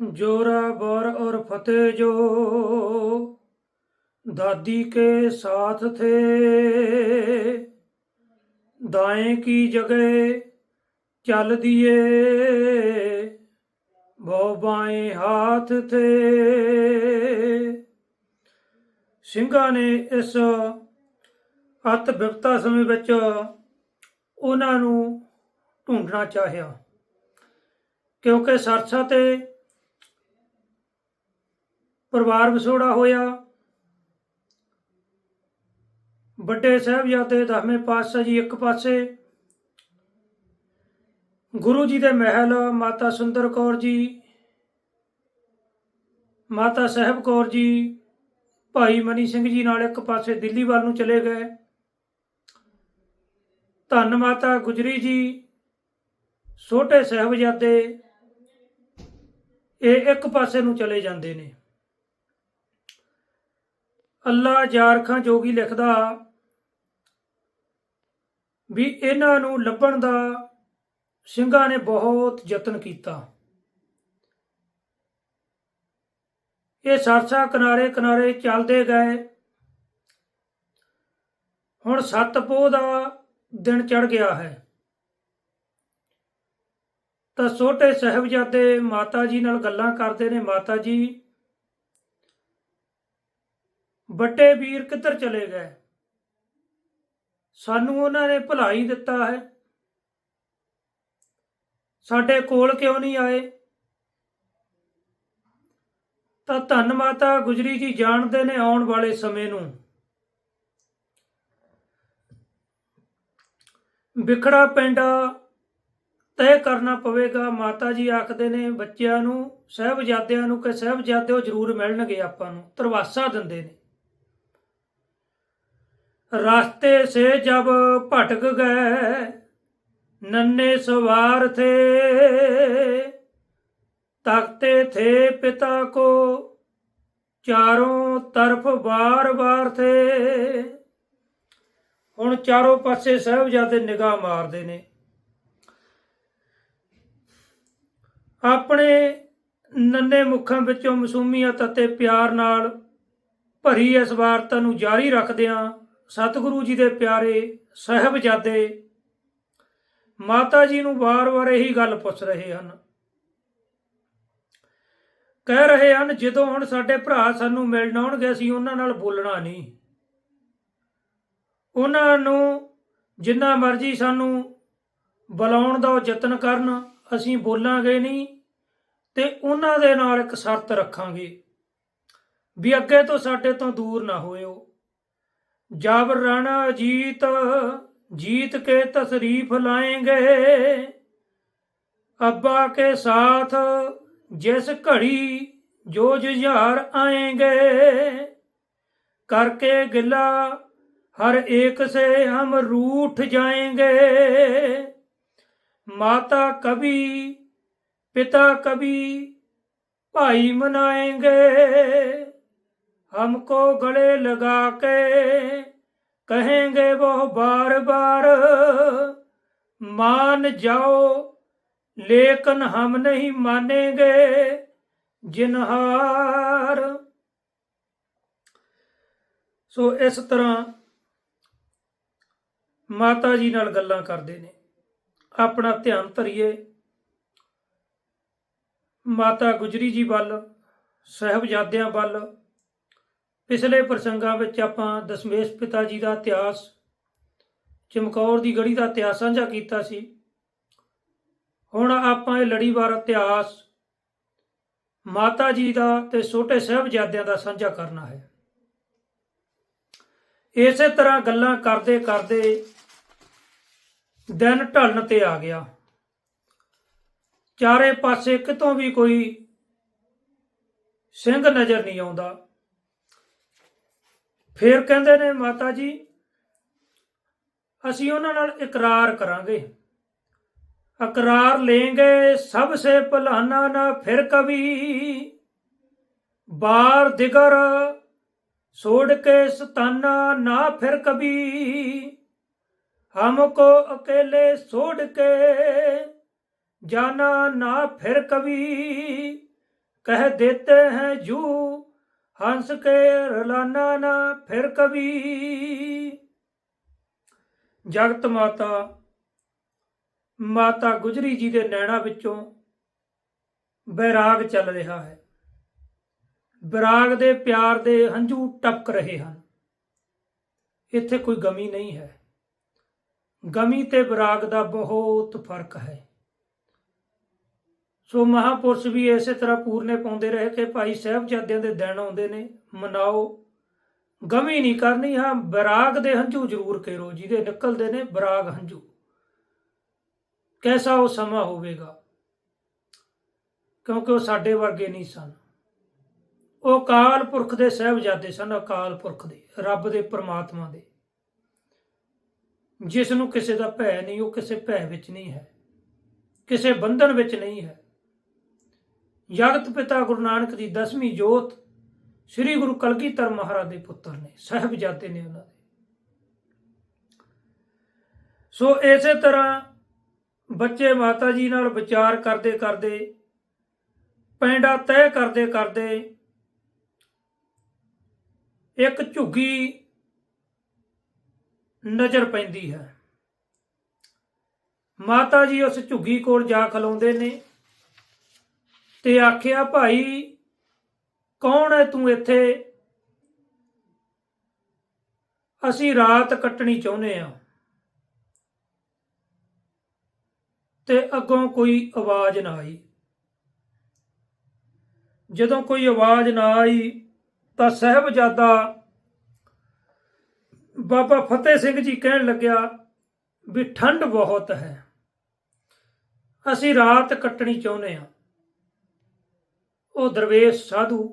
जोरा बर और फतेह जो दादी के साथ थे दाएं की जगह चल दिए वो बाएं हाथ थे ਸਿੰਘਾਂ ਨੇ ਇਸ ਅਤ ਵਿਪਤਾ ਸਮੇਂ ਵਿੱਚ ਉਹਨਾਂ ਨੂੰ ਢੂੰਡਣਾ ਚਾਹਿਆ ਕਿਉਂਕਿ ਸਰਸਾ ਤੇ ਪਰਿਵਾਰ ਵਿਛੋੜਾ ਹੋਇਆ। ਵੱਡੇ ਸਾਹਿਬਜ਼ਾਦੇ ਦਸਵੇਂ ਪਾਤਸ਼ਾਹ ਜੀ ਇੱਕ ਪਾਸੇ, ਗੁਰੂ ਜੀ ਦੇ ਮਹਿਲ, ਮਾਤਾ ਸੁੰਦਰ ਕੌਰ ਜੀ, ਮਾਤਾ ਸਾਹਿਬ ਕੌਰ ਜੀ, ਭਾਈ ਮਨੀ ਸਿੰਘ ਜੀ ਨਾਲ ਇੱਕ ਪਾਸੇ ਦਿੱਲੀ ਵੱਲ ਨੂੰ ਚਲੇ ਗਏ। ਧੰਨ ਮਾਤਾ ਗੁਜਰੀ ਜੀ, ਛੋਟੇ ਸਾਹਿਬਜ਼ਾਦੇ, ਇਹ ਇੱਕ ਪਾਸੇ ਨੂੰ ਚਲੇ ਜਾਂਦੇ ਨੇ। ਅੱਲਾ ਜਾਰਖਾਂ ਜੋਗੀ ਲਿਖਦਾ ਵੀ ਇਹਨਾਂ ਨੂੰ ਲੱਭਣ ਦਾ ਸਿੰਘਾਂ ਨੇ ਬਹੁਤ ਯਤਨ ਕੀਤਾ। ਇਹ ਸਰਸਾ ਕਿਨਾਰੇ ਕਿਨਾਰੇ ਚੱਲਦੇ ਗਏ। ਹੁਣ ਸੱਤ ਪੋਹ ਦਾ ਦਿਨ ਚੜ ਗਿਆ ਹੈ। ਤਾਂ ਛੋਟੇ ਸਾਹਿਬਜ਼ਾਦੇ ਮਾਤਾ ਜੀ ਨਾਲ ਗੱਲਾਂ ਕਰਦੇ ਨੇ। ਮਾਤਾ ਜੀ ਵੱਡੇ ਵੀਰ ਕਿੱਧਰ ਚਲੇ ਗਏ? ਸਾਨੂੰ ਉਹਨਾਂ ਨੇ ਭਲਾ ਹੀ ਦਿੱਤਾ ਹੈ। ਸਾਡੇ ਕੋਲ ਕਿਉਂ ਨਹੀਂ ਆਏ? ਤਾਂ ਧੰਨ ਮਾਤਾ ਗੁਜਰੀ ਜੀ ਜਾਣਦੇ ਨੇ ਆਉਣ ਵਾਲੇ ਸਮੇਂ ਨੂੰ। ਵਿਖੜਾ ਪਿੰਡਾ ਤੈਅ ਕਰਨਾ ਪਵੇਗਾ। ਮਾਤਾ ਜੀ ਆਖਦੇ ਨੇ ਬੱਚਿਆਂ ਨੂੰ, ਸਹਿਬਜ਼ਾਦਿਆਂ ਨੂੰ ਕਿ ਸਹਿਬਜ਼ਾਦਿਓ ਜ਼ਰੂਰ ਮਿਲਣਗੇ ਆਪਾਂ ਨੂੰ। ਤਰਵਾਸਾ ਦਿੰਦੇ ਨੇ। रास्ते से जब भटक गए नन्हे सवार थे ताकते थे पिता को चारों तरफ बार बार थे ਹੁਣ ਚਾਰੋਂ ਪਾਸੇ ਸਾਹਿਬਜ਼ਾਦੇ ਨਿਗਾਹ ਮਾਰਦੇ ਨੇ ਆਪਣੇ ਨੰਨੇ ਮੁਖਾਂ ਵਿੱਚੋਂ ਮਾਸੂਮੀਅਤ ਅਤੇ ਪਿਆਰ ਨਾਲ ਭਰੀ ਇਸ ਵਾਰਤਾ ਨੂੰ ਜਾਰੀ ਰੱਖਦਿਆਂ ਸਤਿਗੁਰੂ ਜੀ ਦੇ ਪਿਆਰੇ ਸਹਿਬਜ਼ਾਦੇ ਮਾਤਾ ਜੀ ਨੂੰ ਵਾਰ-ਵਾਰ ਇਹੀ ਗੱਲ ਪੁੱਛ ਰਹੇ ਹਨ। ਕਹਿ ਰਹੇ ਹਨ, ਜਦੋਂ ਹੁਣ ਸਾਡੇ ਭਰਾ ਸਾਨੂੰ ਮਿਲਣ ਆਉਣਗੇ, ਅਸੀਂ ਉਹਨਾਂ ਨਾਲ ਬੋਲਣਾ ਨਹੀਂ। ਉਹਨਾਂ ਨੂੰ ਜਿੰਨਾ ਮਰਜ਼ੀ ਸਾਨੂੰ ਬੁਲਾਉਣ ਦਾ ਉਹ ਯਤਨ ਕਰਨ, ਅਸੀਂ ਬੋਲਾਂਗੇ ਨਹੀਂ ਤੇ ਉਹਨਾਂ ਦੇ ਨਾਲ ਇੱਕ ਸ਼ਰਤ ਰੱਖਾਂਗੇ ਵੀ ਅੱਗੇ ਤੋਂ ਸਾਡੇ ਤੋਂ ਦੂਰ ਨਾ ਹੋਇਓ। जब रण जीत जीत के तशरीफ लाएंगे अब्बा के साथ जिस घड़ी जो जुझार आएंगे करके गिला हर एक से हम रूठ जाएंगे माता कभी पिता कभी भाई मनाएंगे हमको गले लगा के कहेंगे वो बार बार मान जाओ लेकिन हम नहीं मानेंगे जिनहार ਸੋ ਇਸ ਤਰ੍ਹਾਂ ਮਾਤਾ ਜੀ ਨਾਲ ਗੱਲਾਂ ਕਰਦੇ ਨੇ ਆਪਣਾ ਧਿਆਨ ਧਰੀਏ ਮਾਤਾ ਗੁਜਰੀ ਜੀ ਵੱਲ ਸਹਿਬਜ਼ਾਦਿਆਂ ਵੱਲ ਪਿਛਲੇ ਪ੍ਰਸੰਗਾਂ ਵਿੱਚ ਆਪਾਂ ਦਸ਼ਮੇਸ਼ ਪਿਤਾ ਜੀ ਦਾ ਇਤਿਹਾਸ, ਚਮਕੌਰ ਦੀ ਗੜੀ ਦਾ ਇਤਿਹਾਸ ਸਾਂਝਾ ਕੀਤਾ ਸੀ। ਹੁਣ ਆਪਾਂ ਇਹ ਲੜੀਵਾਰ ਇਤਿਹਾਸ ਮਾਤਾ ਜੀ ਦਾ ਤੇ ਛੋਟੇ ਸਾਹਿਬਜ਼ਾਦਿਆਂ ਦਾ ਸਾਂਝਾ ਕਰਨਾ ਹੈ। ਇਸੇ ਤਰ੍ਹਾਂ ਗੱਲਾਂ ਕਰਦੇ ਕਰਦੇ ਦਿਨ ਢਲਣ ਤੇ ਆ ਗਿਆ। ਚਾਰੇ ਪਾਸੇ ਕਿਤੋਂ ਵੀ ਕੋਈ ਸਿੰਘ ਨਜ਼ਰ ਨਹੀਂ ਆਉਂਦਾ। ਫਿਰ ਕਹਿੰਦੇ ਨੇ ਮਾਤਾ ਜੀ, ਅਸੀਂ ਉਹਨਾਂ ਨਾਲ ਇਕਰਾਰ ਕਰਾਂਗੇ। ਇਕਰਾਰ ਲੇਂਗੇ ਸਭ ਸੇ ਭਲਾਨਾ ਨਾ ਫਿਰ ਕਵੀ। ਬਾਰ ਦਿਗਰ ਸੋੜ ਕੇ ਸਤਾਨਾ ਨਾ ਫਿਰ ਕਵੀ। ਹਮ ਕੋ ਅਕੇਲੇ ਸੋੜ ਕੇ ਜਾਨਾ ਨਾ ਫਿਰ ਕਵੀ। ਕਹਿ ਦੇਤੇ ਹੈ ਜੂ ਹੰਸ ਕੇ ਰਲਾਨਾ ਨਾ ਫਿਰ ਕਵੀ। ਜਗਤ ਮਾਤਾ ਮਾਤਾ ਗੁਜਰੀ ਜੀ ਦੇ ਨੈਣਾ ਵਿੱਚੋਂ ਬੈਰਾਗ ਚੱਲ ਰਿਹਾ ਹੈ। ਬੈਰਾਗ ਦੇ ਪਿਆਰ ਦੇ ਹੰਝੂ ਟਪਕ ਰਹੇ ਹਨ। ਇੱਥੇ ਕੋਈ ਗਮੀ ਨਹੀਂ ਹੈ। ਗਮੀ ਤੇ ਬਰਾਗ ਦਾ ਬਹੁਤ ਫ਼ਰਕ ਹੈ। ਸੋ ਮਹਾਪੁਰਸ਼ ਵੀ ਇਸੇ ਤਰ੍ਹਾਂ ਪੂਰਨੇ ਪਾਉਂਦੇ ਰਹੇ ਕਿ ਭਾਈ ਸਾਹਿਬਜ਼ਾਦਿਆਂ ਦੇ ਦਿਨ ਆਉਂਦੇ ਨੇ, ਮਨਾਓ। ਗਮੀ ਨਹੀਂ ਕਰਨੀ, ਹਾਂ, ਬਰਾਗ ਦੇ ਹੰਝੂ ਜ਼ਰੂਰ ਕੇਰੋ ਜਿਹਦੇ ਨਿਕਲਦੇ ਨੇ ਬਰਾਗ ਹੰਝੂ। ਕੈਸਾ ਉਹ ਸਮਾਂ ਹੋਵੇਗਾ? ਕਿਉਂਕਿ ਉਹ ਸਾਡੇ ਵਰਗੇ ਨਹੀਂ ਸਨ। ਉਹ ਅਕਾਲ ਪੁਰਖ ਦੇ ਸਹਿਬਜ਼ਾਦੇ ਸਨ, ਅਕਾਲ ਪੁਰਖ ਦੇ, ਰੱਬ ਦੇ, ਪ੍ਰਮਾਤਮਾ ਦੇ। ਜਿਸ ਨੂੰ ਕਿਸੇ ਦਾ ਭੈ ਨਹੀਂ, ਉਹ ਕਿਸੇ ਭੈ ਵਿੱਚ ਨਹੀਂ ਹੈ। ਕਿਸੇ ਬੰਧਨ ਵਿੱਚ ਨਹੀਂ ਹੈ। ਜਗਤ ਪਿਤਾ ਗੁਰੂ ਨਾਨਕ ਦੀ ਦਸਵੀਂ ਜੋਤ ਸ੍ਰੀ ਗੁਰੂ ਕਲਗੀਧਰ ਮਹਾਰਾਜ ਦੇ ਪੁੱਤਰ ਨੇ, ਸਾਹਿਬਜ਼ਾਦੇ ਨੇ ਉਹਨਾਂ ਦੇ। ਸੋ ਇਸੇ ਤਰ੍ਹਾਂ ਬੱਚੇ ਮਾਤਾ ਜੀ ਨਾਲ ਵਿਚਾਰ ਕਰਦੇ ਕਰਦੇ, ਪੈਂਡਾ ਤੈਅ ਕਰਦੇ ਕਰਦੇ ਇੱਕ ਝੁੱਗੀ ਨਜ਼ਰ ਪੈਂਦੀ ਹੈ। ਮਾਤਾ ਜੀ ਉਸ ਝੁੱਗੀ ਕੋਲ ਜਾ ਖਲੋਂਦੇ ਨੇ। ਤੇ ਆਖਿਆ, ਭਾਈ, ਕੌਣ ਹੈ ਤੂੰ ਇੱਥੇ? ਅਸੀਂ ਰਾਤ ਕੱਟਣੀ ਚਾਹੁੰਦੇ ਆ। ਤੇ ਅੱਗੋਂ ਕੋਈ ਆਵਾਜ਼ ਨਾ ਆਈ। ਜਦੋਂ ਕੋਈ ਆਵਾਜ਼ ਨਾ ਆਈ ਤਾਂ ਸਹਿਬਜ਼ਾਦਾ ਬਾਬਾ ਫਤਿਹ ਸਿੰਘ ਜੀ ਕਹਿਣ ਲੱਗਿਆ, ਵੀ ਠੰਡ ਬਹੁਤ ਹੈ। ਅਸੀਂ ਰਾਤ ਕੱਟਣੀ ਚਾਹੁੰਦੇ ਆ। ਉਹ ਦਰਵੇਸ਼ ਸਾਧੂ।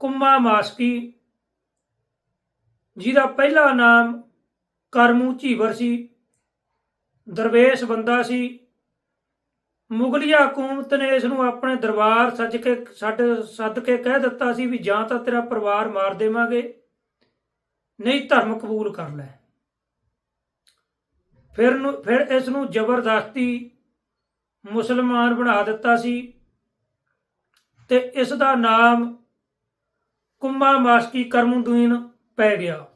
ਕੁੰਮਾ ਮਾਸਕੀ, ਜਿਹਦਾ ਪਹਿਲਾ ਨਾਮ ਕਰਮੂ ਝੀਵਰ ਸੀ, ਦਰਵੇਸ਼ ਬੰਦਾ ਸੀ। ਮੁਗਲਿਆ ਹਕੂਮਤ ਨੇ ਇਸ ਨੂੰ ਆਪਣੇ ਦਰਬਾਰ ਸੱਜ ਕੇ ਛੱਡ ਸੱਦ ਕੇ ਕਹਿ ਦਿੱਤਾ ਸੀ ਵੀ ਜਾਂ ਤਾਂ ਤੇਰਾ ਪਰਿਵਾਰ ਮਾਰ ਦੇਵਾਂਗੇ, ਨਹੀਂ ਧਰਮ ਕਬੂਲ ਕਰ ਲੈ। ਫਿਰ ਨੂੰ, ਫਿਰ ਇਸ ਨੂੰ ਜ਼ਬਰਦਸਤੀ ਮੁਸਲਮਾਨ ਬਣਾ ਦਿੱਤਾ ਸੀ ਤੇ ਇਸ ਦਾ ਨਾਮ ਕੁੰਮਾ ਮਾਸਕੀ ਕਰਮੁਦੀਨ ਪੈ ਗਿਆ।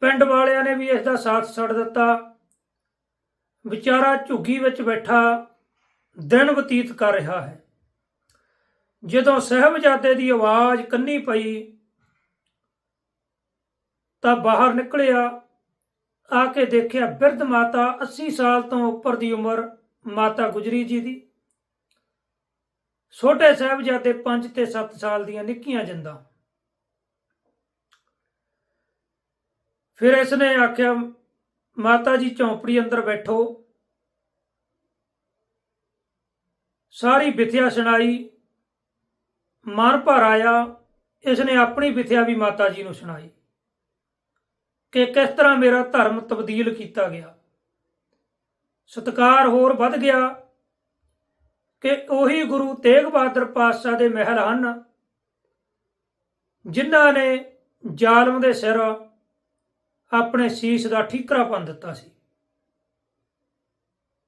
ਪਿੰਡ ਵਾਲਿਆਂ ਨੇ ਵੀ ਇਸ ਦਾ ਸਾਥ ਛੱਡ ਦਿੱਤਾ। ਵਿਚਾਰਾ ਝੁੱਗੀ ਵਿੱਚ ਬੈਠਾ ਦਿਨ ਬਤੀਤ ਕਰ ਰਿਹਾ ਹੈ। ਜਦੋਂ ਸਹਿਬਜ਼ਾਦੇ ਦੀ ਆਵਾਜ਼ ਕੰਨੀ ਪਈ ਤਾਂ ਬਾਹਰ ਨਿਕਲਿਆ, ਆ ਕੇ ਦੇਖਿਆ ਬਿਰਧ ਮਾਤਾ 80 ਸਾਲ ਤੋਂ ਉੱਪਰ ਦੀ ਉਮਰ ਮਾਤਾ ਗੁਜਰੀ ਜੀ ਦੀ। ਛੋਟੇ ਸਾਹਿਬਜ਼ਾਦੇ 5 ਤੇ 7 ਸਾਲ ਦੀਆਂ ਨਿੱਕੀਆਂ ਜਿੰਦਾਂ। ਫਿਰ ਇਸ ਨੇ ਆਖਿਆ, ਮਾਤਾ ਜੀ ਝੌਂਪੜੀ ਅੰਦਰ ਬੈਠੋ। ਸਾਰੀ ਵਿਥਿਆ ਸੁਣਾਈ। ਮਨ ਭਰ ਆਇਆ। ਇਸ ਨੇ ਆਪਣੀ ਵਿਥਿਆ ਵੀ ਮਾਤਾ ਜੀ ਨੂੰ ਸੁਣਾਈ। ਕਿ ਕਿਸ ਤਰ੍ਹਾਂ ਮੇਰਾ ਧਰਮ ਤਬਦੀਲ ਕੀਤਾ ਗਿਆ। ਸਤਕਾਰ ਹੋਰ ਵੱਧ ਗਿਆ ਕਿ ਉਹੀ ਗੁਰੂ ਤੇਗ ਬਹਾਦਰ ਪਾਤਸ਼ਾਹ ਦੇ ਮਹਿਲ ਹਨ, ਜਿਨ੍ਹਾਂ ਨੇ ਜ਼ਾਲਮ ਦੇ ਸਿਰ ਆਪਣੇ ਸੀਸ ਦਾ ਠੀਕਰਾ ਪੰਨ ਦਿੱਤਾ ਸੀ,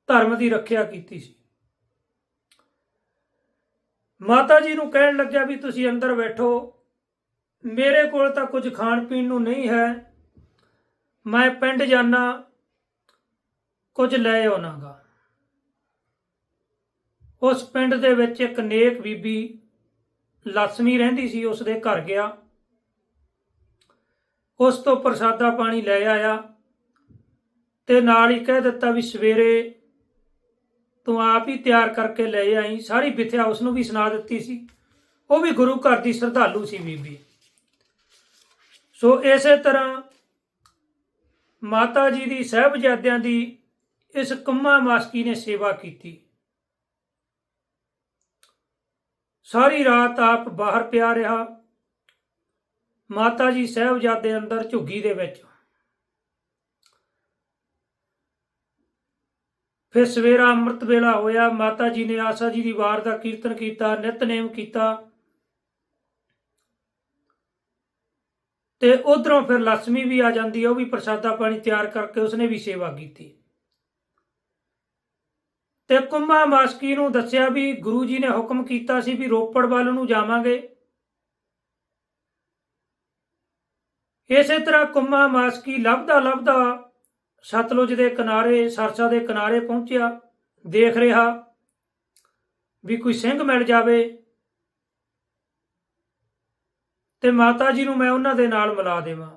ਧਰਮ ਦੀ ਰੱਖਿਆ ਕੀਤੀ ਸੀ। ਮਾਤਾ ਜੀ ਨੂੰ ਕਹਿਣ ਲੱਗਿਆ ਵੀ ਤੁਸੀਂ ਅੰਦਰ ਬੈਠੋ, ਮੇਰੇ ਕੋਲ ਤਾਂ ਕੁਝ ਖਾਣ ਪੀਣ ਨੂੰ ਨਹੀਂ ਹੈ, ਮੈਂ ਪਿੰਡ ਜਾਣਾ ਕੁਝ ਲੈ ਆਉਣਾਗਾ ਉਸ ਪਿੰਡ ਦੇ ਵਿੱਚ ਇੱਕ ਨੇਕ ਬੀਬੀ ਲక్ష్ਮੀ ਰਹਿੰਦੀ ਸੀ ਉਸ ਦੇ ਘਰ ਗਿਆ। ਉਸ ਤੋਂ ਪ੍ਰਸਾਦਾ ਪਾਣੀ ਲੈ ਆਇਆ ਤੇ ਨਾਲ ਹੀ ਕਹਿ ਦਿੱਤਾ ਵੀ ਸਵੇਰੇ ਤੂੰ ਆਪ ਹੀ ਤਿਆਰ ਕਰਕੇ ਲੈ ਆਈ, ਸਾਰੀ ਵਿਥਿਆ ਉਸ ਨੂੰ ਵੀ ਸੁਣਾ ਦਿੱਤੀ ਸੀ। ਉਹ ਵੀ ਗੁਰੂ ਘਰ ਦੀ ਸ਼ਰਧਾਲੂ ਸੀ ਬੀਬੀ। ਸੋ ਇਸੇ ਤਰ੍ਹਾਂ ਮਾਤਾ ਜੀ ਦੀ ਸਹਿਬਜ਼ਾਦਿਆਂ ਦੀ ਇਸ ਕੰਮਾ ਮਾਸਕੀ ਨੇ ਸੇਵਾ ਕੀਤੀ। ਸਾਰੀ ਰਾਤ ਆਪ ਬਾਹਰ ਪਿਆ ਰਿਹਾ। ਮਾਤਾ ਜੀ ਸਹਿਬਜ਼ਾਦੇ ਅੰਦਰ ਝੁੱਗੀ ਦੇ ਵਿੱਚ। ਫਿਰ ਸਵੇਰਾ ਅੰਮ੍ਰਿਤ ਵੇਲਾ ਹੋਇਆ। ਮਾਤਾ ਜੀ ਨੇ ਆਸਾ ਜੀ ਦੀ ਵਾਰ ਦਾ ਕੀਰਤਨ ਕੀਤਾ, ਨਿਤਨੇਮ ਕੀਤਾ। ਤੇ ਉਧਰੋਂ ਫਿਰ ਲక్ష్ਮੀ ਵੀ ਆ ਜਾਂਦੀ ਹੈ ਉਹ ਵੀ ਪ੍ਰਸਾਦਾ ਪਾਣੀ ਤਿਆਰ ਕਰਕੇ ਉਸਨੇ ਵੀ ਸੇਵਾ ਕੀਤੀ। ਤੇ ਕੁੰਮਾ ਮਾਸਕੀ ਨੂੰ ਦੱਸਿਆ ਵੀ ਗੁਰੂ ਜੀ ਨੇ ਹੁਕਮ ਕੀਤਾ ਸੀ ਵੀ ਰੋਪੜ ਵੱਲ ਨੂੰ ਜਾਵਾਂਗੇ। ਇਸੇ ਤਰ੍ਹਾਂ ਕੁੰਮਾ ਮਾਸਕੀ ਲੱਭਦਾ ਲੱਭਦਾ ਸਤਲੁਜ ਦੇ ਕਿਨਾਰੇ, ਸਰਸਾ ਦੇ ਕਿਨਾਰੇ ਪਹੁੰਚਿਆ। ਦੇਖ ਰਿਹਾ ਵੀ ਕੋਈ ਸਿੰਘ ਮਿਲ ਜਾਵੇ ਤੇ ਮਾਤਾ ਜੀ ਨੂੰ ਮੈਂ ਉਹਨਾਂ ਦੇ ਨਾਲ ਮਿਲਾ ਦੇਵਾਂ।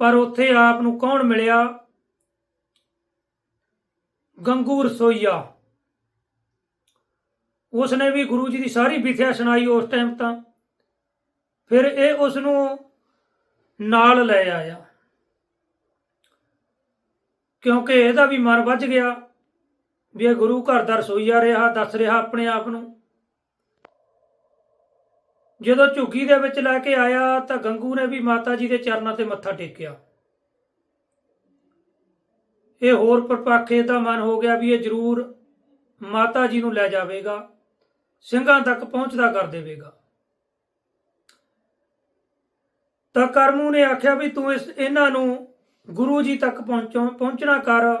ਪਰ ਉੱਥੇ ਆਪ ਨੂੰ ਕੌਣ ਮਿਲਿਆ? ਗੰਗੂ ਰਸੋਈਆ ਉਸਨੇ ਵੀ ਗੁਰੂ ਜੀ ਦੀ ਸਾਰੀ ਵਿਥਿਆ ਸੁਣਾਈ ਉਸ ਟਾਈਮ ਤਾਂ। ਫਿਰ ਇਹ ਉਸ ਨੂੰ ਨਾਲ ਲੈ ਆਇਆ। ਕਿਉਂਕਿ ਇਹਦਾ ਵੀ ਮਨ ਵੱਜ ਗਿਆ ਵੀ ਇਹ ਗੁਰੂ ਘਰ ਦਾ ਰਸੋਈਆ ਰਿਹਾ, ਦੱਸ ਰਿਹਾ ਆਪਣੇ ਆਪ ਨੂੰ। ਜਦੋਂ ਝੁੱਗੀ ਦੇ ਵਿੱਚ ਲੈ ਕੇ ਆਇਆ ਤਾਂ ਗੰਗੂ ਨੇ ਵੀ ਮਾਤਾ ਜੀ ਦੇ ਚਰਨਾਂ ਤੇ ਮੱਥਾ ਟੇਕਿਆ। ਇਹ ਹੋਰ ਪਰਪਾਖੇ ਦਾ ਮਨ ਹੋ ਗਿਆ ਵੀ ਇਹ ਜ਼ਰੂਰ ਮਾਤਾ ਜੀ ਨੂੰ ਲੈ ਜਾਵੇਗਾ, ਸਿੰਘਾਂ ਤੱਕ ਪਹੁੰਚਦਾ ਕਰ ਦੇਵੇਗਾ। ਤਾਂ ਕਰਮੂ ਨੇ ਆਖਿਆ ਵੀ ਤੂੰ ਇਸ ਇਹਨਾਂ ਨੂੰ ਗੁਰੂ ਜੀ ਤੱਕ ਪਹੁੰਚੋ, ਪਹੁੰਚਣਾ ਕਰ।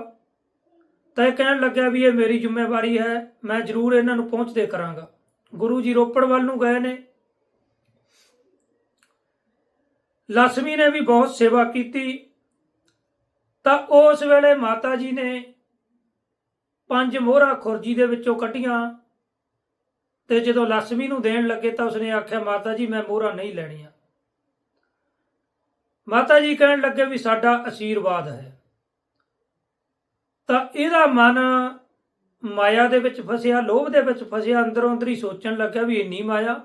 ਤਾਂ ਇਹ ਕਹਿਣ ਲੱਗਿਆ ਵੀ ਇਹ ਮੇਰੀ ਜ਼ਿੰਮੇਵਾਰੀ ਹੈ, ਮੈਂ ਜ਼ਰੂਰ ਇਹਨਾਂ ਨੂੰ ਪਹੁੰਚਦੇ ਕਰਾਂਗਾ। ਗੁਰੂ ਜੀ ਰੋਪੜ ਵੱਲ ਨੂੰ ਗਏ ਨੇ। ਲక్ష్ਮੀ ਨੇ ਵੀ ਬਹੁਤ ਸੇਵਾ ਕੀਤੀ। ਤਾਂ ਉਸ ਵੇਲੇ ਮਾਤਾ ਜੀ ਨੇ ਪੰਜ ਮੋਹਰਾਂ ਖੁਰਜੀ ਦੇ ਵਿੱਚੋਂ ਕੱਢੀਆਂ ਤੇ ਜਦੋਂ ਲక్ష్ਮੀ ਨੂੰ ਦੇਣ ਲੱਗੇ ਤਾਂ ਉਸਨੇ ਆਖਿਆ, ਮਾਤਾ ਜੀ, ਮੈਂ ਮੋਹਰਾਂ ਨਹੀਂ ਲੈਣੀਆਂ। ਮਾਤਾ ਜੀ ਕਹਿਣ ਲੱਗੇ ਵੀ, ਸਾਡਾ ਆਸ਼ੀਰਵਾਦ ਹੈ। ਤਾਂ ਇਹਦਾ ਮਨ ਮਾਇਆ ਦੇ ਵਿੱਚ ਫਸਿਆ, ਲੋਭ ਦੇ ਵਿੱਚ ਫਸਿਆ, ਅੰਦਰੋਂ ਅੰਦਰ ਹੀ ਸੋਚਣ ਲੱਗਾ ਵੀ ਇੰਨੀ ਮਾਇਆ,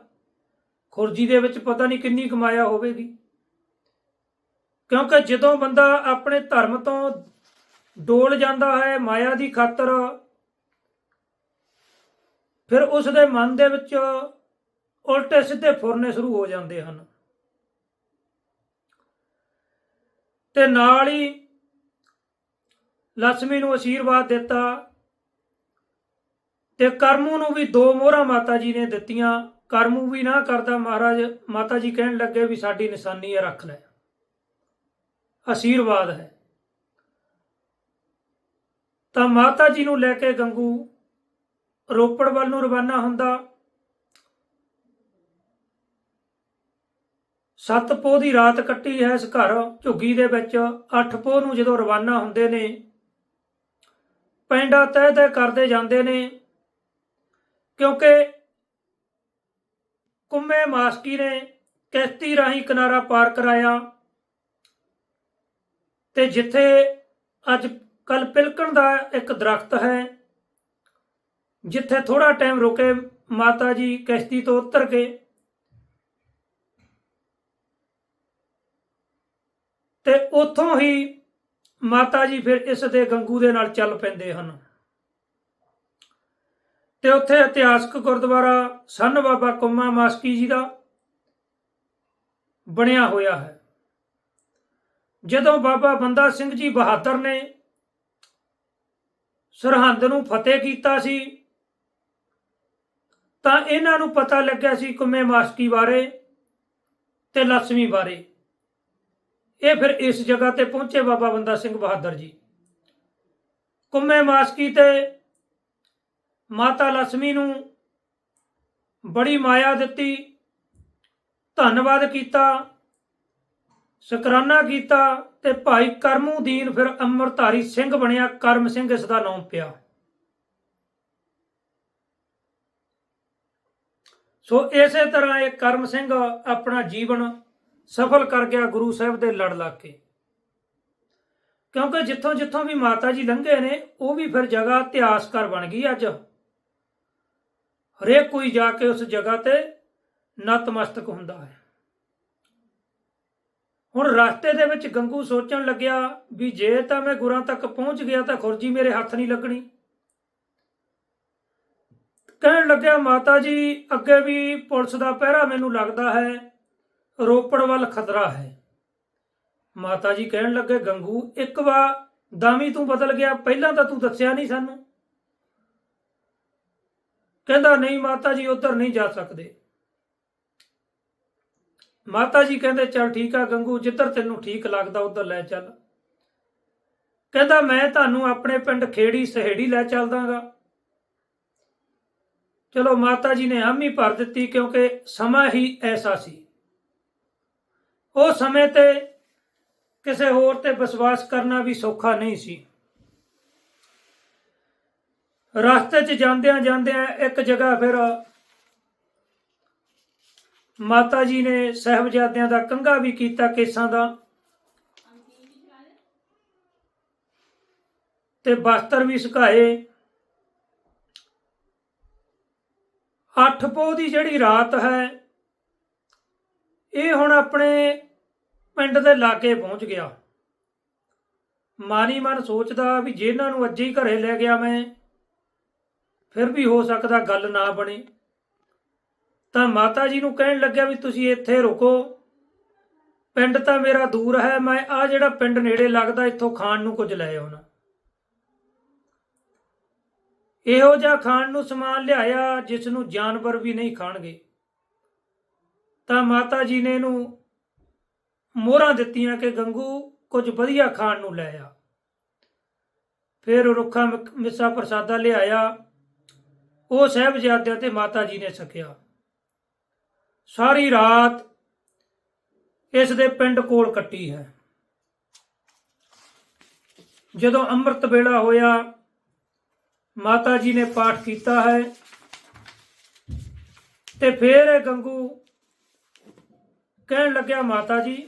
ਖੁਰਜੀ ਦੇ ਵਿੱਚ ਪਤਾ ਨਹੀਂ ਕਿੰਨੀ ਕਮਾਇਆ ਹੋਵੇਗੀ। ਕਿਉਂਕਿ ਜਦੋਂ ਬੰਦਾ ਆਪਣੇ ਧਰਮ ਤੋਂ ਡੋਲ ਜਾਂਦਾ ਹੈ ਮਾਇਆ ਦੀ ਖਾਤਰ, ਫਿਰ ਉਸ ਦੇ ਮਨ ਦੇ ਵਿੱਚ ਉਲਟੇ ਸਿੱਧੇ ਫੁਰਨੇ ਸ਼ੁਰੂ ਹੋ ਜਾਂਦੇ ਹਨ। ਤੇ ਨਾਲ ਹੀ ਲక్ష్ਮੀ ਨੂੰ ਆਸ਼ੀਰਵਾਦ ਦਿੱਤਾ ਤੇ ਕਰਮੂ ਨੂੰ ਵੀ ਦੋ ਮੋਹਰਾਂ ਮਾਤਾ ਜੀ ਨੇ ਦਿੱਤੀਆਂ। ਕਰਮੂ ਵੀ ਨਾ ਕਰਦਾ ਮਹਾਰਾਜ, ਮਾਤਾ ਜੀ ਕਹਿਣ ਲੱਗੇ ਵੀ ਸਾਡੀ ਨਿਸ਼ਾਨੀ ਹੈ, ਰੱਖ ਲੈ। ਆਸ਼ੀਰਵਾਦ ਹੈ। ਤਾਂ ਮਾਤਾ ਜੀ ਨੂੰ ਲੈ ਕੇ ਗੰਗੂ ਰੋਪੜ ਵੱਲ ਨੂੰ ਰਵਾਨਾ ਹੁੰਦਾ। ਸੱਤ ਪੋਹ ਦੀ ਰਾਤ ਕੱਟੀ ਹੈ ਇਸ ਘਰ। ਝੁੱਗੀ ਦੇ ਵਿੱਚ ਅੱਠ ਪੋਹ ਨੂੰ ਜਦੋਂ ਰਵਾਨਾ ਹੁੰਦੇ ਨੇ, ਪੈਂਡਾ ਤਹਿ ਤਹਿ ਕਰਦੇ ਜਾਂਦੇ ਨੇ। ਕਿਉਂਕਿ ਕੁੰਮੇ ਮਾਸਕੀ ਨੇ ਕਿਸ਼ਤੀ ਰਾਹੀਂ ਕਿਨਾਰਾ ਪਾਰ ਕਰਾਇਆ। ਤੇ ਜਿੱਥੇ ਅੱਜ ਕੱਲ ਪਿਲਕਣ ਦਾ ਇੱਕ ਦਰਖਤ ਹੈ, ਜਿੱਥੇ ਥੋੜਾ ਟਾਈਮ ਰੁਕੇ ਮਾਤਾ ਜੀ ਕਿਸ਼ਤੀ ਤੋਂ ਉਤਰ ਕੇ ਤੇ ਉੱਥੋਂ ਹੀ ਮਾਤਾ ਜੀ ਫਿਰ ਇਸ ਦੇ ਗੰਗੂ ਦੇ ਨਾਲ ਚੱਲ ਪੈਂਦੇ ਹਨ। ਤੇ ਉੱਥੇ ਇਤਿਹਾਸਕ ਗੁਰਦੁਆਰਾ ਸੰਨ ਬਾਬਾ ਕੁੰਮਾ ਮਾਸਕੀ ਜੀ ਦਾ ਬਣਿਆ ਹੋਇਆ ਹੈ। ਜਦੋਂ ਬਾਬਾ ਬੰਦਾ ਸਿੰਘ ਜੀ ਬਹਾਦਰ ਨੇ ਸਰਹੰਦ ਨੂੰ ਫਤਿਹ ਕੀਤਾ ਸੀ, ਤਾਂ ਇਹਨਾਂ ਨੂੰ ਪਤਾ ਲੱਗਿਆ ਸੀ ਕੁਮੇ ਮਾਸਕੀ ਬਾਰੇ ਤੇ ਲక్ష్ਮੀ ਬਾਰੇ। ਇਹ ਫਿਰ ਇਸ ਜਗ੍ਹਾ ਤੇ ਪਹੁੰਚੇ ਬਾਬਾ ਬੰਦਾ ਸਿੰਘ ਬਹਾਦਰ ਜੀ। ਕੁੰਮੇ ਮਾਸਕੀ ਤੇ ਮਾਤਾ ਲక్ష్ਮੀ ਨੂੰ ਬੜੀ ਮਾਇਆ ਦਿੱਤੀ, ਧੰਨਵਾਦ ਕੀਤਾ ਸ਼ੁਕਰਾਨਾ ਕੀਤਾ ਤੇ ਭਾਈ ਕਰਮੂਦੀਨ ਫਿਰ ਅੰਮ੍ਰਿਤਧਾਰੀ ਸਿੰਘ ਬਣਿਆ, ਕਰਮ ਸਿੰਘ ਇਸ ਦਾ ਨਾਮ ਪਿਆ। ਸੋ ਇਸੇ ਤਰ੍ਹਾਂ ਇਹ ਕਰਮ ਸਿੰਘ ਆਪਣਾ ਜੀਵਨ ਸਫਲ ਕਰ ਗਿਆ ਗੁਰੂ ਸਾਹਿਬ ਦੇ ਲੜ ਲਾ ਕੇ ਕਿਉਂਕਿ ਜਿੱਥੋਂ ਜਿੱਥੋਂ ਵੀ ਮਾਤਾ ਜੀ ਲੰਘੇ ਨੇ, ਉਹ ਵੀ ਫਿਰ ਜਗ੍ਹਾ ਇਤਿਹਾਸਕਾਰ ਬਣ ਗਈ ਅੱਜ। ਹਰੇਕ ਕੋਈ ਜਾ ਕੇ ਉਸ ਜਗ੍ਹਾ ਤੇ ਨਤਮਸਤਕ ਹੁੰਦਾ ਹੈ। ਹੁਣ ਰਸਤੇ ਦੇ ਵਿੱਚ ਗੰਗੂ ਸੋਚਣ ਲੱਗਿਆ ਵੀ ਜੇ ਤਾਂ ਮੈਂ ਗੁਰਾਂ ਤੱਕ ਪਹੁੰਚ ਗਿਆ ਤਾਂ ਖੁਰਜੀ ਮੇਰੇ ਹੱਥ ਨਹੀਂ ਲੱਗਣੀ। ਕਹਿਣ ਲੱਗਿਆ, ਮਾਤਾ ਜੀ, ਅੱਗੇ ਵੀ ਪੁਲਿਸ ਦਾ ਪਹਿਰਾ ਮੈਨੂੰ ਲੱਗਦਾ ਹੈ, ਰੋਪੜ ਵੱਲ ਖਤਰਾ ਹੈ। ਮਾਤਾ ਜੀ ਕਹਿਣ ਲੱਗੇ, ਗੰਗੂ, ਇੱਕ ਵਾਰ ਦਾਮੀ ਤੂੰ ਬਦਲ ਗਿਆ, ਪਹਿਲਾਂ ਤਾਂ ਤੂੰ ਦੱਸਿਆ ਨਹੀਂ ਸਾਨੂੰ। ਕਹਿੰਦਾ, ਨਹੀਂ ਮਾਤਾ ਜੀ, ਉਧਰ ਨਹੀਂ ਜਾ ਸਕਦੇ। ਮਾਤਾ ਜੀ ਕਹਿੰਦੇ, ਚੱਲ ਠੀਕ ਆ ਗੰਗੂ, ਜਿੱਧਰ ਤੈਨੂੰ ਠੀਕ ਲੱਗਦਾ, ਉਧਰ ਲੈ ਚੱਲ। ਕਹਿੰਦਾ, ਮੈਂ ਤੁਹਾਨੂੰ ਆਪਣੇ ਪਿੰਡ ਖੇੜੀ ਸਹੇੜੀ ਲੈ ਚੱਲਦਾਗਾ। ਚਲੋ, ਮਾਤਾ ਜੀ ਨੇ ਹਾਮੀ ਭਰ ਦਿੱਤੀ, ਕਿਉਂਕਿ ਸਮਾਂ ਹੀ ਐਸਾ ਸੀ। ਉਹ ਸਮੇਂ ਤੇ ਕਿਸੇ ਹੋਰ ਤੇ ਵਿਸ਼ਵਾਸ ਕਰਨਾ ਵੀ ਸੌਖਾ ਨਹੀਂ ਸੀ। ਰਸਤੇ 'ਚ ਜਾਂਦਿਆਂ ਜਾਂਦਿਆਂ ਇੱਕ ਜਗ੍ਹਾ ਫਿਰ ਮਾਤਾ ਜੀ ਨੇ ਸਹਿਬਜ਼ਾਦਿਆਂ ਦਾ ਕੰਗਾ ਵੀ ਕੀਤਾ ਕੇਸਾਂ ਦਾ ਤੇ ਬਸਤਰ ਵੀ ਸੁਕਾਏ। ਅੱਠ ਪੋਹ ਦੀ ਜਿਹੜੀ ਰਾਤ ਹੈ, ਇਹ ਹੁਣ ਆਪਣੇ ਪਿੰਡ ਦੇ ਲਾਗੇ ਪਹੁੰਚ ਗਿਆ। ਮਾਨੀ ਮਨ ਸੋਚਦਾ ਵੀ ਜੇ ਇਹਨਾਂ ਨੂੰ ਅੱਜ ਹੀ ਘਰੇ ਲੈ ਗਿਆ ਮੈਂ, ਫਿਰ ਵੀ ਹੋ ਸਕਦਾ ਗੱਲ ਨਾ ਬਣੇ। ਤਾਂ ਮਾਤਾ ਜੀ ਨੂੰ ਕਹਿਣ ਲੱਗਿਆ ਵੀ ਤੁਸੀਂ ਇੱਥੇ ਰੁਕੋ। ਪਿੰਡ ਤਾਂ ਮੇਰਾ ਦੂਰ ਹੈ, ਮੈਂ ਆ ਜਿਹੜਾ ਪਿੰਡ ਨੇੜੇ ਲੱਗਦਾ, ਇੱਥੋਂ ਖਾਣ ਨੂੰ ਕੁਝ ਲੈ ਆਉਣਾ। ਇਹੋ ਜਿਹਾ ਖਾਣ ਨੂੰ ਸਮਾਨ ਲਿਆਇਆ ਜਿਸ ਨੂੰ ਜਾਨਵਰ ਵੀ ਨਹੀਂ ਖਾਣਗੇ। ਤਾਂ ਮਾਤਾ ਜੀ ਨੇ ਇਹਨੂੰ ਮੋਹਰਾਂ ਦਿੱਤੀਆਂ ਕਿ ਗੰਗੂ, ਕੁਝ ਵਧੀਆ ਖਾਣ ਨੂੰ ਲੈ ਆ। ਫਿਰ ਉਹ ਰੁੱਖਾ ਮਿੱਸਾ ਪ੍ਰਸਾਦਾ ਲਿਆਇਆ। ਉਹ ਸਹਿਬਜ਼ਾਦਿਆਂ ਤੇ ਮਾਤਾ ਜੀ ਨੇ ਸਕਿਆ ਸਾਰੀ ਰਾਤ ਇਸ ਦੇ ਪਿੰਡ ਕੋਲ ਕੱਟੀ ਹੈ। ਜਦੋਂ ਅੰਮ੍ਰਿਤ ਵੇਲਾ ਹੋਇਆ, ਮਾਤਾ ਜੀ ਨੇ ਪਾਠ ਕੀਤਾ ਹੈ ਤੇ ਫੇਰ ਇਹ ਗੰਗੂ ਕਹਿਣ ਲੱਗਿਆ, ਮਾਤਾ ਜੀ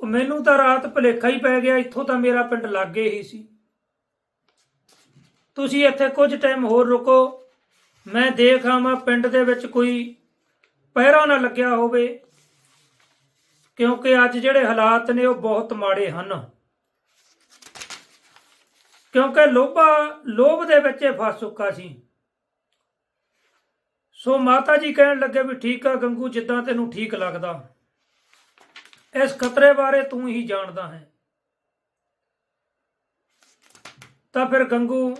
ਮੈਨੂੰ ਤਾਂ ਰਾਤ ਭੁਲੇਖਾ ਹੀ ਪੈ ਗਿਆ, ਇੱਥੋਂ ਤਾਂ ਮੇਰਾ ਪਿੰਡ ਲਾਗੇ ਹੀ ਸੀ। ਤੁਸੀਂ ਇੱਥੇ ਕੁਝ ਟਾਈਮ ਹੋਰ ਰੁਕੋ, ਮੈਂ ਦੇਖ ਆਵਾਂ ਪਿੰਡ ਦੇ ਵਿੱਚ ਕੋਈ ਪਹਿਰਾ ਨਾ ਲੱਗਿਆ ਹੋਵੇ, ਕਿਉਂਕਿ ਅੱਜ ਜਿਹੜੇ ਹਾਲਾਤ ਨੇ ਉਹ ਬਹੁਤ ਮਾੜੇ ਹਨ। ਕਿਉਂਕਿ ਲੋਭਾ, ਲੋਭ ਦੇ ਵਿੱਚ ਫਸ ਚੁੱਕਾ ਸੀ। ਸੋ ਮਾਤਾ ਜੀ ਕਹਿਣ ਲੱਗੇ ਵੀ ਠੀਕ ਆ ਗੰਗੂ, ਜਿੱਦਾਂ ਤੈਨੂੰ ਠੀਕ ਲੱਗਦਾ। ਇਸ ਖਤਰੇ ਬਾਰੇ ਤੂੰ ਹੀ ਜਾਣਦਾ ਹੈ। ਤਾਂ ਫਿਰ ਗੰਗੂ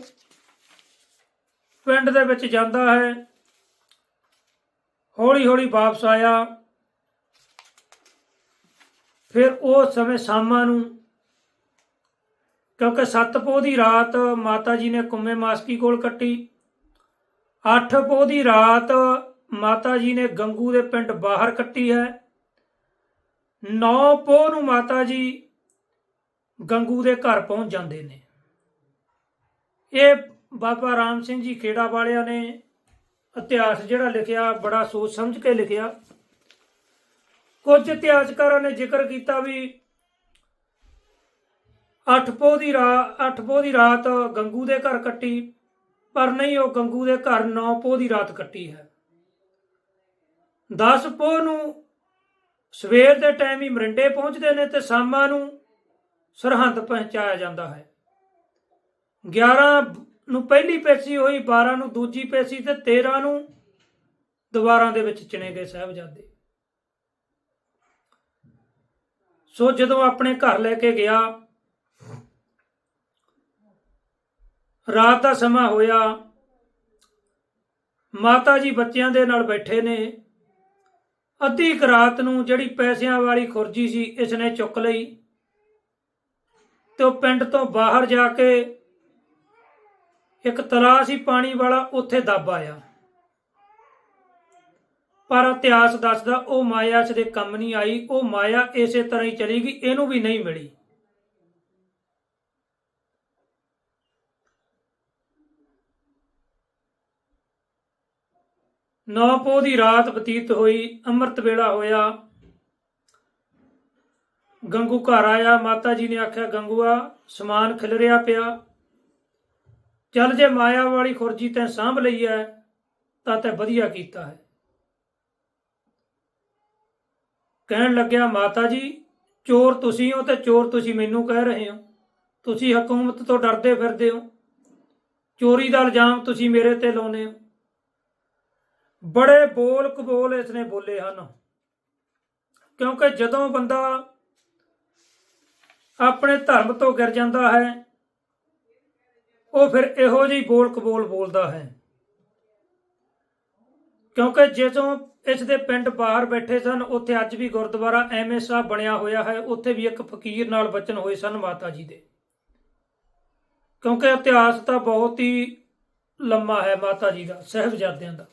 ਪਿੰਡ ਦੇ ਵਿੱਚ ਜਾਂਦਾ ਹੈ। ਹੌਲੀ ਹੌਲੀ ਵਾਪਸ ਆਇਆ। ਫਿਰ ਉਹ ਸਮੇਂ ਸ਼ਾਮਾਂ ਨੂੰ, ਕਿਉਂਕਿ ਸੱਤ ਪੋਹ ਦੀ ਰਾਤ ਮਾਤਾ ਜੀ ਨੇ ਕੁੰਮੇ ਮਾਸਕੀ ਕੋਲ ਕੱਟੀ। ਅੱਠ ਪੋਹ ਦੀ ਰਾਤ ਮਾਤਾ ਜੀ ਨੇ ਗੰਗੂ ਦੇ ਪਿੰਡ ਬਾਹਰ ਕੱਟੀ ਹੈ। ਨੌ ਪੋਹ ਨੂੰ ਮਾਤਾ ਜੀ ਗੰਗੂ ਦੇ ਘਰ ਪਹੁੰਚ ਜਾਂਦੇ ਨੇ। ਇਹ ਬਾਬਾ ਰਾਮ ਸਿੰਘ ਜੀ ਖੇੜਾ ਵਾਲਿਆਂ ਨੇ ਇਤਿਹਾਸ ਜਿਹੜਾ ਲਿਖਿਆ, ਬੜਾ ਸੋਚ ਸਮਝ ਕੇ ਲਿਖਿਆ। ਕੁਝ ਇਤਿਹਾਸਕਾਰਾਂ ਨੇ ਜ਼ਿਕਰ ਕੀਤਾ ਵੀ ਅੱਠ ਪੋਹ ਦੀ ਰਾਤ ਅੱਠ ਦੀ ਰਾਤ ਗੰਗੂ ਦੇ ਘਰ ਕੱਟੀ, ਪਰ ਨਹੀਂ, ਉਹ ਗੰਗੂ ਦੇ ਘਰ ਨੌ ਪੋਹ ਦੀ ਰਾਤ ਕੱਟੀ ਹੈ। 10 ਪੋਹ ਨੂੰ ਸਵੇਰ ਦੇ ਟਾਈਮ ਹੀ ਮਰਿੰਡੇ ਪਹੁੰਚਦੇ ਨੇ ਤੇ ਸ਼ਾਮਾਂ ਨੂੰ ਸਰਹੰਦ ਪਹੁੰਚਾਇਆ ਜਾਂਦਾ ਹੈ। 11 ਨੂੰ ਪਹਿਲੀ ਪੇਸ਼ੀ ਹੋਈ 12 ਨੂੰ ਦੂਜੀ ਪੇਸ਼ੀ ਤੇ 13 ਨੂੰ ਦੀਵਾਰਾਂ ਦੇ ਵਿੱਚ ਚਿਣੇ ਗਏ ਸਾਹਿਬਜ਼ਾਦੇ। ਸੋ ਜਦੋਂ ਆਪਣੇ ਘਰ ਲੈ ਕੇ ਗਿਆ, ਰਾਤ ਦਾ ਸਮਾਂ ਹੋਇਆ, ਮਾਤਾ ਜੀ ਬੱਚਿਆਂ ਦੇ ਨਾਲ ਬੈਠੇ ਨੇ। ਅੱਧੀ ਕੁ ਰਾਤ ਨੂੰ ਜਿਹੜੀ ਪੈਸਿਆਂ ਵਾਲੀ ਖੁਰਜੀ ਸੀ, ਇਸ ਨੇ ਚੁੱਕ ਲਈ ਤੇ ਉਹ ਪਿੰਡ ਤੋਂ ਬਾਹਰ ਜਾ ਕੇ ਇੱਕ ਤਲਾ ਸੀ ਪਾਣੀ ਵਾਲਾ, ਉੱਥੇ ਦੱਬ ਆਇਆ। ਪਰ ਇਤਿਹਾਸ ਦੱਸਦਾ ਉਹ ਮਾਇਆ ਇਸ ਦੇ ਕੰਮ ਨਹੀਂ ਆਈ, ਉਹ ਮਾਇਆ ਇਸੇ ਤਰ੍ਹਾਂ ਹੀ ਚਲੀ ਗਈ, ਇਹਨੂੰ ਵੀ ਨਹੀਂ ਮਿਲੀ। ਨੌ ਪੋਹ ਦੀ ਰਾਤ ਬਤੀਤ ਹੋਈ, ਅੰਮ੍ਰਿਤ ਵੇਲਾ ਹੋਇਆ। ਗੰਗੂ ਘਰ ਆਇਆ, ਮਾਤਾ ਜੀ ਨੇ ਆਖਿਆ, ਗੰਗੂਆ, ਸਮਾਨ ਖਿਲਰਿਆ ਪਿਆ। ਚੱਲ ਜੇ ਮਾਇਆ ਵਾਲੀ ਖੁਰਜੀ ਤੈਂ ਸਾਂਭ ਲਈ ਹੈ ਤਾਂ ਤੈਂ ਵਧੀਆ ਕੀਤਾ ਹੈ। ਕਹਿਣ ਲੱਗਿਆ, ਮਾਤਾ ਜੀ, ਚੋਰ ਤੁਸੀਂ ਹੋ ਤੇ ਚੋਰ ਤੁਸੀਂ ਮੈਨੂੰ ਕਹਿ ਰਹੇ ਹੋ। ਤੁਸੀਂ ਹਕੂਮਤ ਤੋਂ ਡਰਦੇ ਫਿਰਦੇ ਹੋ। ਚੋਰੀ ਦਾ ਇਲਜ਼ਾਮ ਤੁਸੀਂ ਮੇਰੇ ਤੇ ਲਾਉਨੇ ਹੋ। ਬੜੇ ਬੋਲ ਕਬੋਲ ਇਸਨੇ ਬੋਲੇ ਹਨ। ਕਿਉਂਕਿ ਜਦੋਂ ਬੰਦਾ ਆਪਣੇ ਧਰਮ ਤੋਂ ਗਿਰ ਜਾਂਦਾ ਹੈ ਉਹ ਫਿਰ ਇਹੋ ਜਿਹੀ ਬੋਲ ਕਬੋਲ ਬੋਲਦਾ ਹੈ। ਕਿਉਂਕਿ ਜਦੋਂ ਇਸ ਦੇ ਪਿੰਡ ਬਾਹਰ ਬੈਠੇ ਸਨ, ਉੱਥੇ ਅੱਜ ਵੀ ਗੁਰਦੁਆਰਾ ਐਮਏ ਸਾਹਿਬ ਬਣਿਆ ਹੋਇਆ ਹੈ, ਉੱਥੇ ਵੀ ਇੱਕ ਫਕੀਰ ਨਾਲ ਬਚਨ ਹੋਏ ਸਨ ਮਾਤਾ ਜੀ ਦੇ। ਕਿਉਂਕਿ ਇਤਿਹਾਸ ਤਾਂ ਬਹੁਤ ਹੀ ਲੰਮਾ ਹੈ ਮਾਤਾ ਜੀ ਦਾ, ਸਹਿਬਜ਼ਾਦਿਆਂ ਦਾ।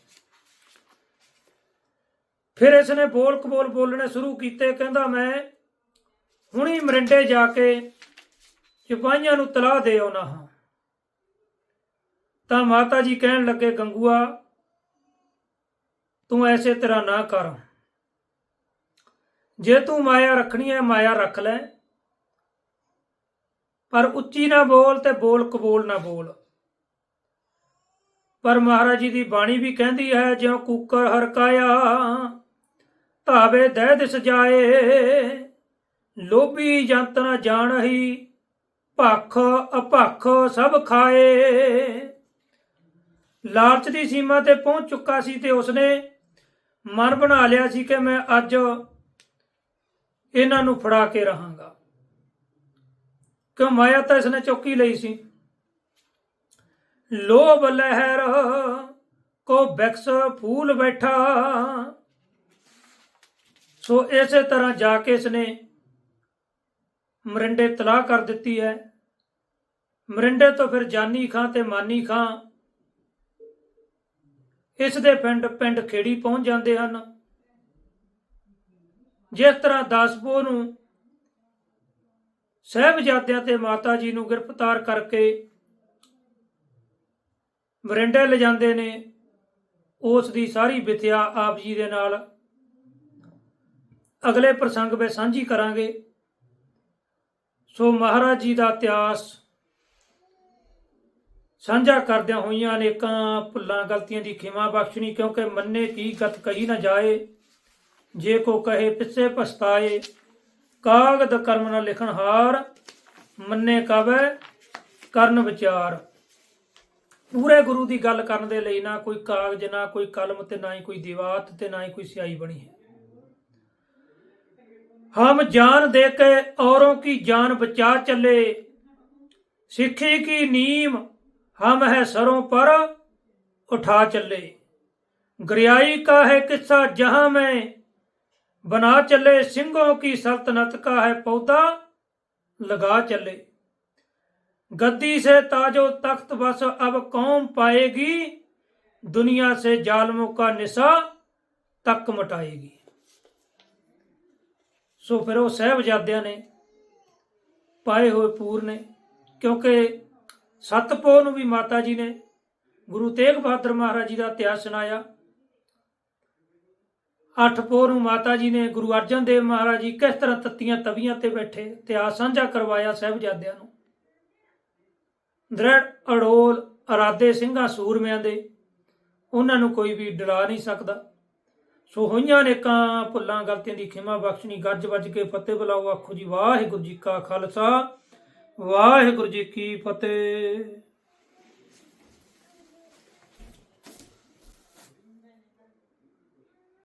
ਫਿਰ ਇਸ ਨੇ ਬੋਲ ਕਬੋਲ ਬੋਲਣੇ ਸ਼ੁਰੂ ਕੀਤੇ, ਕਹਿੰਦਾ ਮੈਂ ਹੁਣੀ ਮਰਿੰਡੇ ਜਾ ਕੇ ਸਿਪਾਹੀਆਂ ਨੂੰ ਤਲਾਹ ਦੇ ਆਉਣਾ ਹਾਂ। ਤਾਂ ਮਾਤਾ ਜੀ ਕਹਿਣ ਲੱਗੇ, ਗੰਗੂਆ, ਤੂੰ ਐਸੇ ਤਰ੍ਹਾਂ ਨਾ ਕਰ। ਜੇ ਤੂੰ ਮਾਇਆ ਰੱਖਣੀ ਹੈ, ਮਾਇਆ ਰੱਖ ਲੈ। ਪਰ ਉੱਚੀ ਨਾ ਬੋਲ ਤੇ ਬੋਲ, ਕਬੋਲ ਨਾ ਬੋਲ। ਪਰ ਮਹਾਰਾਜ ਜੀ ਦੀ ਬਾਣੀ ਵੀ ਕਹਿੰਦੀ ਹੈ, ਜਿਉ ਕੂਕਰ ਹਰਕਾਇਆ, ਧਾਵੇ ਦਹਿ ਦਿਸ ਜਾਏ। ਲੋਭੀ ਜੰਤ ਨਾ ਜਾਣਹੀ, ਭਖ ਅਭਖ ਸਭ ਖਾਏ। ਲਾਲਚ ਦੀ ਸੀਮਾ ਤੇ ਪਹੁੰਚ ਚੁੱਕਾ ਸੀ ਤੇ ਉਸਨੇ ਮਨ ਬਣਾ ਲਿਆ ਸੀ ਕਿ ਮੈਂ ਅੱਜ ਇਹਨਾਂ ਨੂੰ ਫੜਾ ਕੇ ਰਹਾਂਗਾ। ਕਿ ਮਾਇਆ ਤਾਂ ਇਸਨੇ ਚੌਕੀ ਲਈ ਸੀ। ਲੋਭ ਲਹਿਰ ਕੋ ਬੈਕਸ ਫੂਲ ਬੈਠਾ। ਸੋ ਇਸੇ ਤਰ੍ਹਾਂ ਜਾ ਕੇ ਇਸਨੇ ਮਰਿੰਡੇ ਤਲਾਹ ਕਰ ਦਿੱਤੀ ਹੈ। ਮਰਿੰਡੇ ਤੋਂ ਫਿਰ ਜਾਨੀ ਖਾਂ ਤੇ ਮਾਨੀ ਖਾਂ ਇਸ ਦੇ ਪਿੰਡ ਪਿੰਡ ਖੇੜੀ ਪਹੁੰਚ ਜਾਂਦੇ ਹਨ। ਜਿਸ ਤਰ੍ਹਾਂ ਦਾਸਪੋ ਨੂੰ ਸਹਿਬਜ਼ਾਦਿਆਂ ਤੇ ਮਾਤਾ ਜੀ ਨੂੰ ਗ੍ਰਿਫਤਾਰ ਕਰਕੇ ਮਰਿੰਡੇ ਲਿਜਾਂਦੇ ਨੇ, ਉਸ ਦੀ ਸਾਰੀ ਵਿਥਿਆ ਆਪ ਜੀ ਦੇ ਨਾਲ। ਅਗਲੇ ਪ੍ਰਸੰਗ ਵਿੱਚ ਸਾਂਝੀ ਕਰਾਂਗੇ। ਸੋ ਮਹਾਰਾਜ ਜੀ ਦਾ ਇਤਿਹਾਸ ਸਾਂਝਾ ਕਰਦਿਆਂ ਹੋਈਆਂ ਅਨੇਕਾਂ ਭੁੱਲਾਂ, ਗਲਤੀਆਂ ਦੀ ਖਿਮਾ ਬਖਸ਼ਣੀ, ਕਿਉਂਕਿ ਮੰਨੇ ਕੀ ਗਤ ਕਹੀ ਨਾ ਜਾਏ, ਜੇ ਕੋ ਕਹੇ ਪਿੱਛੇ ਪਛਤਾਏ, ਕਾਗਦ ਕਰਮ ਨਾਲ ਲਿਖਣ ਹਾਰ, ਮੰਨੇ ਕਵੈ ਕਰਨ ਵਿਚਾਰ। ਪੂਰੇ ਗੁਰੂ ਦੀ ਗੱਲ ਕਰਨ ਦੇ ਲਈ ਨਾ ਕੋਈ ਕਾਗਜ਼, ਨਾ ਕੋਈ ਕਲਮ ਤੇ ਨਾ ਹੀ ਕੋਈ ਦੀਵਾਤ ਤੇ ਨਾ ਹੀ ਕੋਈ ਸਿਆਹੀ ਬਣੀ ਹੈ। ਹਮ ਜਾਨ ਦੇ ਕੇ ਔਰੋਂ ਕੀ ਜਾਨ ਬਚਾ ਚੱਲੇ, ਸਿੱਖੀ ਕੀ ਨੀਮ हम है सरों पर उठा चले गरियाई का है किस्सा जहां में बना चले सिंहों की सल्तनत का है पौधा लगा चले गद्दी से ताजो तख्त बस अब कौम पाएगी दुनिया से जालमों का निशा तक मटाएगी ਸੋ ਫਿਰ ਉਹ ਸਹਿਬਜ਼ਾਦਿਆਂ ਨੇ ਪਾਏ ਹੋਏ ਪੂਰ ਨੇ ਕਿਉਂਕਿ ਸਤਪੋ ਨੂੰ ਵੀ ਮਾਤਾ ਜੀ ਨੇ ਗੁਰੂ ਤੇਗ ਬਹਾਦਰ ਮਹਾਰਾਜ ਜੀ ਦਾ ਇਤਿਹਾਸ ਸੁਣਾਇਆ। ਅੱਠ ਪੋਹ ਨੂੰ ਮਾਤਾ ਜੀ ਨੇ ਗੁਰੂ ਅਰਜਨ ਦੇਵ ਮਹਾਰਾਜ ਜੀ ਕਿਸ ਤਰ੍ਹਾਂ ਤੱਤੀਆਂ ਤਵੀਆਂ ਤੇ ਬੈਠੇ, ਇਤਿਹਾਸ ਸਾਂਝਾ ਕਰਵਾਇਆ ਸਹਿਬਜ਼ਾਦਿਆਂ ਨੂੰ। ਦ੍ਰਿੜ, ਅੜੋਲ ਅਰਾਦੇ ਸਿੰਘਾਂ, ਸੂਰਮਿਆਂ ਦੇ, ਉਹਨਾਂ ਨੂੰ ਕੋਈ ਵੀ ਡਰਾ ਨਹੀਂ ਸਕਦਾ। ਸੋ ਹੋਈਆਂ ਨੇਕਾਂ ਭੁੱਲਾਂ, ਗਲਤੀਆਂ ਦੀ ਖਿਮਾ ਬਖਸ਼ਣੀ, ਗੱਜ ਵੱਜ ਕੇ ਫਤਿਹ ਬੁਲਾਓ, ਆਖੋ ਜੀ ਵਾਹਿਗੁਰੂ ਜੀ ਕਾ ਖਾਲਸਾ। ਵਾਹਿਗੁਰੂ ਜੀ ਕੀ ਫਤਿਹ।